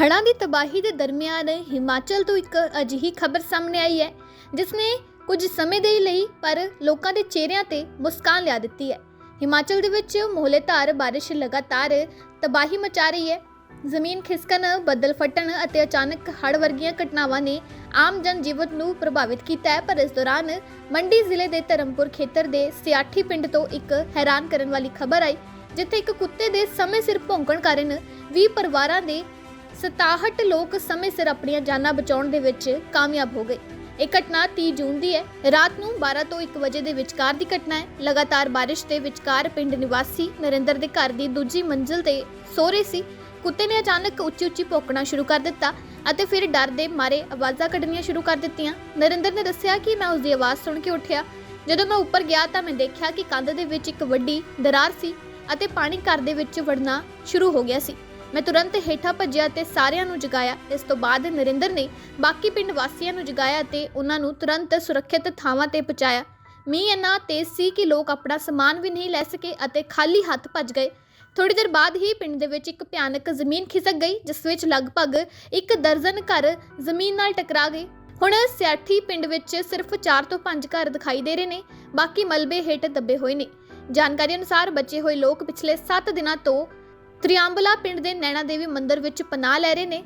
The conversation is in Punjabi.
ਹੜ੍ਹਾਂ ਦੀ ਤਬਾਹੀ ਦੇ ਦਰਮਿਆਨ ਹਿਮਾਚਲ ਤੋਂ ਇੱਕ ਅਜਿਹੀ ਖਬਰ ਸਾਹਮਣੇ ਆਈ ਹੈ ਜਿਸ ਨੇ ਕੁਝ ਸਮੇਂ ਦੇ ਲਈ ਪਰ ਲੋਕਾਂ ਦੇ ਚਿਹਰਿਆਂ ਤੇ ਮੁਸਕਾਨ ਲਿਆ ਦਿੱਤੀ ਹੈ। ਹਿਮਾਚਲ ਦੇ ਵਿੱਚ ਮੋਹਲੇਧਾਰ ਬਾਰਿਸ਼ ਲਗਾਤਾਰ ਤਬਾਹੀ ਮਚਾ ਰਹੀ ਹੈ। ਜ਼ਮੀਨ ਖਿਸਕਣ, ਬੱਦਲ ਫਟਣ ਅਤੇ ਅਚਾਨਕ ਹੜ੍ਹ ਵਰਗੀਆਂ ਘਟਨਾਵਾਂ ਨੇ ਆਮ ਜਨ ਜੀਵਨ ਨੂੰ ਪ੍ਰਭਾਵਿਤ ਕੀਤਾ ਹੈ, ਪਰ ਇਸ ਦੌਰਾਨ ਮੰਡੀ ਜ਼ਿਲ੍ਹੇ ਦੇ ਧਰਮਪੁਰ ਖੇਤਰ ਦੇ ਸਿਆਠੀ ਪਿੰਡ ਤੋਂ ਇੱਕ ਹੈਰਾਨ ਕਰਨ ਵਾਲੀ ਖਬਰ ਆਈ, ਜਿੱਥੇ ਇੱਕ ਕੁੱਤੇ ਦੇ ਸਮੇਂ ਸਿਰ ਭੌਂਕਣ ਕਾਰਨ 20 ਪਰਿਵਾਰਾਂ ਦੇ 67 ਲੋਕ ਸਮੇਂ ਸਿਰ ਆਪਣੀਆਂ ਜਾਨਾਂ ਬਚਾਉਣ ਦੇ ਵਿੱਚ ਕਾਮਯਾਬ ਹੋ ਗਏ। ਇਹ ਘਟਨਾ 30 ਜੂਨ ਦੀ ਹੈ। ਰਾਤ ਨੂੰ 12 ਤੋਂ 1 ਵਜੇ ਦੇ ਵਿਚਕਾਰ ਦੀ ਘਟਨਾ ਹੈ। ਲਗਾਤਾਰ ਬਾਰਿਸ਼ ਦੇ ਵਿਚਕਾਰ ਪਿੰਡ ਨਿਵਾਸੀ ਨਰਿੰਦਰ ਦੇ ਘਰ ਦੀ ਦੂਜੀ ਮੰਜ਼ਿਲ ਤੇ ਸੋ ਰਹੇ ਸੀ। ਕੁੱਤੇ ਨੇ ਅਚਾਨਕ ਉੱਚੀ ਉੱਚੀ ਭੌਂਕਣਾ ਸ਼ੁਰੂ ਕਰ ਦਿੱਤਾ ਅਤੇ ਫਿਰ ਡਰ ਦੇ ਮਾਰੇ ਆਵਾਜ਼ਾਂ ਕੱਢਣੀਆਂ ਸ਼ੁਰੂ ਕਰ ਦਿੱਤੀਆਂ। ਨਰਿੰਦਰ ਨੇ ਦੱਸਿਆ ਕਿ ਮੈਂ ਉਸ ਦੀ ਆਵਾਜ਼ ਸੁਣ ਕੇ ਉੱਠਿਆ। ਜਦੋਂ ਮੈਂ ਉੱਪਰ ਗਿਆ ਤਾਂ ਮੈਂ ਦੇਖਿਆ ਕਿ ਕੰਧ ਦੇ ਵਿੱਚ ਇੱਕ ਵੱਡੀ ਦਰਾਰ ਸੀ ਅਤੇ ਪਾਣੀ ਘਰ ਦੇ ਵਿੱਚ ਵੜਨਾ ਸ਼ੁਰੂ ਹੋ ਗਿਆ ਸੀ। ਮੈਂ ਤੁਰੰਤ ਹੇਠਾਂ ਭੱਜਿਆ ਤੇ ਸਾਰਿਆਂ ਨੂੰ ਜਗਾਇਆ। ਇਸ ਤੋਂ ਬਾਅਦ ਨਰਿੰਦਰ ਨੇ ਬਾਕੀ ਪਿੰਡ ਵਾਸੀਆਂ ਨੂੰ ਜਗਾਇਆ ਤੇ ਉਹਨਾਂ ਨੂੰ ਤੁਰੰਤ ਸੁਰੱਖਿਅਤ ਥਾਵਾਂ ਤੇ ਪਹੁੰਚਾਇਆ। ਮੀਂਹ ਇੰਨਾ ਤੇਜ਼ ਸੀ ਕਿ ਲੋਕ ਆਪਣਾ ਸਮਾਨ ਵੀ ਨਹੀਂ ਲੈ ਸਕੇ ਅਤੇ ਖਾਲੀ ਹੱਥ ਭੱਜ ਗਏ। ਥੋੜੀ ਦੇਰ ਬਾਅਦ ਹੀ ਪਿੰਡ ਦੇ ਵਿੱਚ ਇੱਕ ਭਿਆਨਕ ਜ਼ਮੀਨ ਖਿਸਕ ਗਈ, ਜਿਸ ਵਿੱਚ ਲਗਭਗ ਇੱਕ ਦਰਜਨ ਘਰ ਜ਼ਮੀਨ ਨਾਲ ਟਕਰਾ ਗਏ। ਹੁਣ ਸਿਆਠੀ ਪਿੰਡ ਵਿੱਚ ਸਿਰਫ 4 ਤੋਂ 5 ਘਰ ਦਿਖਾਈ ਦੇ ਰਹੇ ਨੇ, ਬਾਕੀ ਮਲਬੇ ਹੇਠ ਦੱਬੇ ਹੋਏ ਨੇ। ਜਾਣਕਾਰੀ ਅਨੁਸਾਰ ਬਚੇ ਹੋਏ ਲੋਕ ਪਿਛਲੇ 7 ਦਿਨਾਂ ਤੋਂ ਤ੍ਰਿਆਂਬਲਾ ਪਿੰਡ ਦੇ ਨੈਣਾ ਦੇਵੀ ਮੰਦਿਰ ਵਿੱਚ ਪਨਾਹ ਲੈ ਰਹੇ ਨੇ।